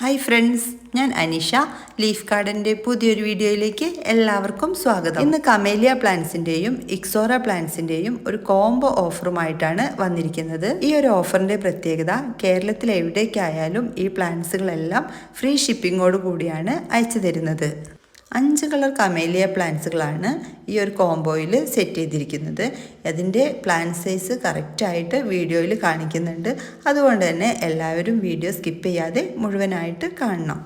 Hi friends ഞാൻ Anisha leaf ഗാർഡന്റെ പുതിയൊരു വീഡിയോയിലേക്ക് എല്ലാവർക്കും സ്വാഗതം. ഇന്ന് കമേലിയ പ്ലാന്റ്സിന്റെയും ഇക്സോറ പ്ലാന്റ്സിന്റെയും ഒരു കോംബോ ഓഫറുമായിട്ടാണ് വന്നിരിക്കുന്നത്. ഈ ഒരു ഓഫറിന്റെ പ്രത്യേകത കേരളത്തിൽ എവിടേക്കായാലും ഈ പ്ലാന്റ്സുകളെല്ലാം ഫ്രീ ഷിപ്പിങ്ങോട് കൂടിയാണ് അയച്ചു തരുന്നത്. അഞ്ച് കളർ കമേലിയ പ്ലാന്റ്സുകളാണ് ഈ ഒരു കോംബോയിൽ സെറ്റ് ചെയ്തിരിക്കുന്നത്. അതിന്റെ പ്ലാന്റ് സൈസ് കറക്റ്റായിട്ട് വീഡിയോയിൽ കാണിക്കുന്നുണ്ട്. അതുകൊണ്ട് തന്നെ എല്ലാവരും വീഡിയോ സ്കിപ്പ് ചെയ്യാതെ മുഴുവനായിട്ട് കാണണം.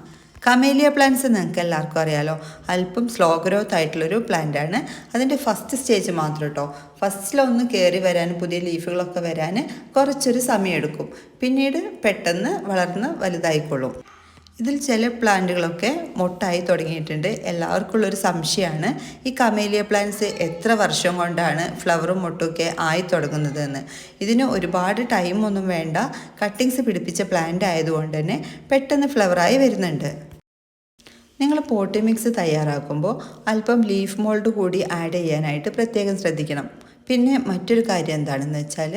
കമേലിയ പ്ലാന്റ്സ് നിങ്ങൾക്ക് എല്ലാവർക്കും അറിയാലോ അല്പം സ്ലോ ഗ്രോത്ത് ആയിട്ടുള്ളൊരു പ്ലാന്റ് ആണ്. അതിന്റെ ഫസ്റ്റ് സ്റ്റേജ് മാത്രം കേട്ടോ ഫസ്റ്റിലൊന്ന് കയറി വരാൻ പുതിയ ലീഫുകളൊക്കെ വരാൻ കുറച്ചൊരു സമയമെടുക്കും. പിന്നീട് പെട്ടെന്ന് വളർന്ന് വലുതായിക്കൊള്ളും. ഇതിൽ ചില പ്ലാന്റുകളൊക്കെ മൊട്ടായി തുടങ്ങിയിട്ടുണ്ട്. എല്ലാവർക്കും ഉള്ളൊരു സംശയമാണ് ഈ കമേലിയ പ്ലാന്റ്സ് എത്ര വർഷം കൊണ്ടാണ് ഫ്ലവറും മൊട്ടുമൊക്കെ ആയി തുടങ്ങുന്നതെന്ന്. ഇതിന് ഒരുപാട് ടൈം ഒന്നും വേണ്ട കട്ടിങ്സ് പിടിപ്പിച്ച പ്ലാന്റ് ആയതുകൊണ്ട് തന്നെ പെട്ടെന്ന് ഫ്ലവറായി വരുന്നുണ്ട്. നിങ്ങൾ പോട്ടി മിക്സ് തയ്യാറാക്കുമ്പോൾ അല്പം ലീഫ് മോൾഡ് കൂടി ആഡ് ചെയ്യാനായിട്ട് പ്രത്യേകം ശ്രദ്ധിക്കണം. പിന്നെ മറ്റൊരു കാര്യം എന്താണെന്ന് വെച്ചാൽ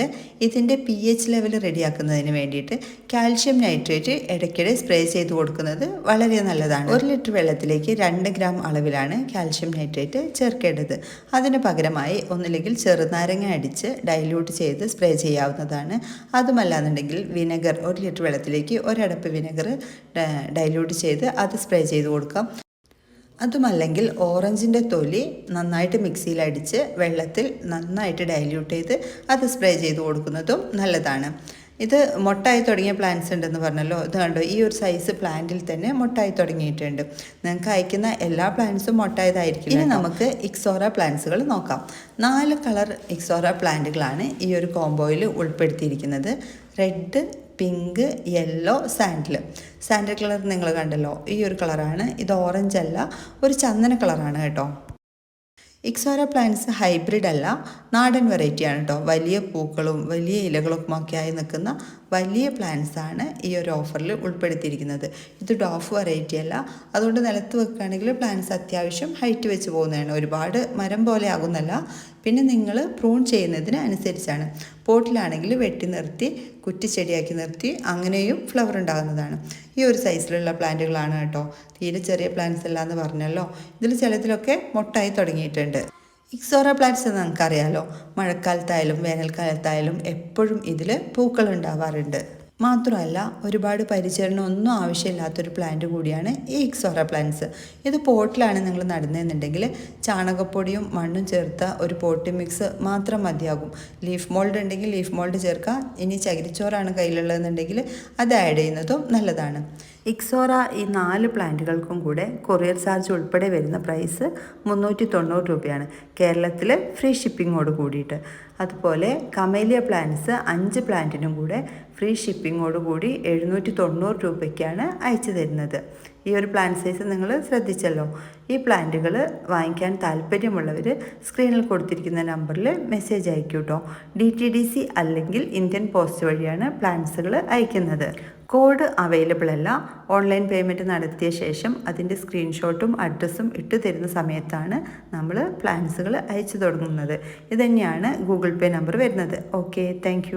ഇതിന്റെ പി എച്ച് ലെവൽ റെഡിയാക്കുന്നതിന് വേണ്ടിയിട്ട് കാൽഷ്യം നൈട്രേറ്റ് ഇടയ്ക്കിടെ സ്പ്രേ ചെയ്ത് കൊടുക്കുന്നത് വളരെ നല്ലതാണ്. ഒരു ലിറ്റർ വെള്ളത്തിലേക്ക് രണ്ട് ഗ്രാം അളവിലാണ് കാൽഷ്യം നൈട്രേറ്റ് ചേർക്കേണ്ടത്. അതിന് പകരമായി ഒന്നില്ലെങ്കിൽ ചെറുനാരങ്ങ അടിച്ച് ഡൈല്യൂട്ട് ചെയ്ത് സ്പ്രേ ചെയ്യാവുന്നതാണ്. അതുമല്ലാന്നുണ്ടെങ്കിൽ വിനെഗർ ഒരു ലിറ്റർ വെള്ളത്തിലേക്ക് ഒരടപ്പ് വിനെഗർ ഡൈല്യൂട്ട് ചെയ്ത് അത് സ്പ്രേ ചെയ്ത് കൊടുക്കാം. അതുമല്ലെങ്കിൽ ഓറഞ്ചിന്റെ തൊലി നന്നായിട്ട് മിക്സിയിൽ അടിച്ച് വെള്ളത്തിൽ നന്നായിട്ട് ഡൈല്യൂട്ട് ചെയ്ത് അത് സ്പ്രേ ചെയ്ത് കൊടുക്കുന്നതും നല്ലതാണ്. ഇത് മുട്ടായി തുടങ്ങിയ പ്ലാന്റ്സ് ഉണ്ടെന്ന് പറഞ്ഞല്ലോ. ഇത് കണ്ടോ? ഈ ഒരു സൈസ് പ്ലാന്റിൽ തന്നെ മുട്ടായി തുടങ്ങിയിട്ടുണ്ട്. നിങ്ങൾക്ക് അയക്കുന്ന എല്ലാ പ്ലാന്റ്സും മുട്ടായതായിരിക്കും ഇനി നമുക്ക് ഇക്സോറ പ്ലാന്റ്സുകൾ നോക്കാം. നാല് കളർ ഇക്സോറ പ്ലാന്റുകളാണ് ഈ ഒരു കോംബോയിൽ ഉൾപ്പെടുത്തിയിരിക്കുന്നത്. Red pink yellow sandal sandal colour നിങ്ങൾ കണ്ടല്ലോ. ഈ ഒരു കളറാണ്. ഇത് ഓറഞ്ച് അല്ല. ഒരു ചന്ദന കളറാണ് കേട്ടോ. ഇക്സോര പ്ലാന്റ്സ് ഹൈബ്രിഡ് അല്ല. നാടൻ വെറൈറ്റിയാണ് കേട്ടോ. വലിയ പൂക്കളും വലിയ ഇലകളും ഒക്കെ ആയി നിൽക്കുന്ന വലിയ പ്ലാന്റ്സ് ആണ് ഈ ഒരു ഓഫറിൽ ഉൾപ്പെടുത്തിയിരിക്കുന്നത്. ഇത് ഡോഫ് വെറൈറ്റി അല്ല. അതുകൊണ്ട് നിലത്ത് വെക്കുകയാണെങ്കിൽ പ്ലാന്റ്സ് അത്യാവശ്യം ഹൈറ്റ് വെച്ച് പോകുന്നതാണ്. ഒരുപാട് മരം പോലെ ആകുന്നല്ല. പിന്നെ നിങ്ങൾ പ്രൂൺ ചെയ്യുന്നതിന് അനുസരിച്ചാണ്. പോട്ടിലാണെങ്കിൽ വെട്ടി നിർത്തി കുറ്റിച്ചെടിയാക്കി നിർത്തി അങ്ങനെയും ഫ്ലവർ ഉണ്ടാകുന്നതാണ്. ഈ ഒരു സൈസിലുള്ള പ്ലാന്റുകളാണ് കേട്ടോ. തീരെ ചെറിയ പ്ലാന്റ്സ് അല്ല എന്ന് പറഞ്ഞല്ലോ. ഇതിൽ ചിലതിലൊക്കെ മൊട്ടായി തുടങ്ങിയിട്ടുണ്ട്. ഇക്സോറ പ്ലാന്റ്സ് എന്ന് നമുക്കറിയാലോ. മഴക്കാലത്തായാലും വേനൽക്കാലത്തായാലും എപ്പോഴും ഇതിൽ പൂക്കൾ ഉണ്ടാവാറുണ്ട്. മാത്രമല്ല ഒരുപാട് പരിചരണം ഒന്നും ആവശ്യമില്ലാത്തൊരു പ്ലാന്റ് കൂടിയാണ് ഈ ഇക്സോറ പ്ലാന്റ്സ് ഇത് പോട്ടിലാണ് നിങ്ങൾ നടുന്നതെന്നുണ്ടെങ്കിൽ ചാണകപ്പൊടിയും മണ്ണും ചേർത്ത ഒരു പോട്ടി മിക്സ് മാത്രം മതിയാകും. ലീഫ് മോൾഡ് ഉണ്ടെങ്കിൽ ലീഫ് മോൾഡ് ചേർക്കാം. ഇനി ചകിരിച്ചോറാണ് കയ്യിലുള്ളതെന്നുണ്ടെങ്കിൽ അത് ആഡ് ചെയ്യുന്നതും നല്ലതാണ്. ഇക്സോറ ഈ നാല് പ്ലാന്റുകൾക്കും കൂടെ കൊറിയർ ചാർജ് ഉൾപ്പെടെ വരുന്ന പ്രൈസ് മുന്നൂറ്റി തൊണ്ണൂറ് രൂപയാണ്. കേരളത്തിൽ ഫ്രീ ഷിപ്പിങ്ങോട് കൂടിയിട്ട്. അതുപോലെ കമേലിയ പ്ലാന്റ്സ് അഞ്ച് പ്ലാന്റിനും കൂടെ ഫ്രീ ഷിപ്പിങ്ങോട് കൂടി എഴുന്നൂറ്റി തൊണ്ണൂറ് രൂപയ്ക്കാണ് അയച്ചു തരുന്നത്. ഈ ഒരു പ്ലാൻ സൈസ് നിങ്ങൾ ശ്രദ്ധിച്ചല്ലോ. ഈ പ്ലാന്റുകൾ വാങ്ങിക്കാൻ താല്പര്യമുള്ളവർ സ്ക്രീനിൽ കൊടുത്തിരിക്കുന്ന നമ്പറിൽ മെസ്സേജ് അയക്കൂട്ടോ ഡി ടി ഡി സി അല്ലെങ്കിൽ ഇന്ത്യൻ പോസ്റ്റ് വഴിയാണ് പ്ലാന്റ്സുകൾ അയക്കുന്നത്. കോഡ് അവൈലബിൾ അല്ല. ഓൺലൈൻ പേയ്മെന്റ് നടത്തിയ ശേഷം അതിന്റെ സ്ക്രീൻഷോട്ടും അഡ്രസ്സും ഇട്ട് തരുന്ന സമയത്താണ് നമ്മൾ പ്ലാൻസുകൾ അയച്ചു തുടങ്ങുന്നത്. ഇതുതന്നെയാണ് ഗൂഗിൾ പേ നമ്പർ വരുന്നത്. Okay thank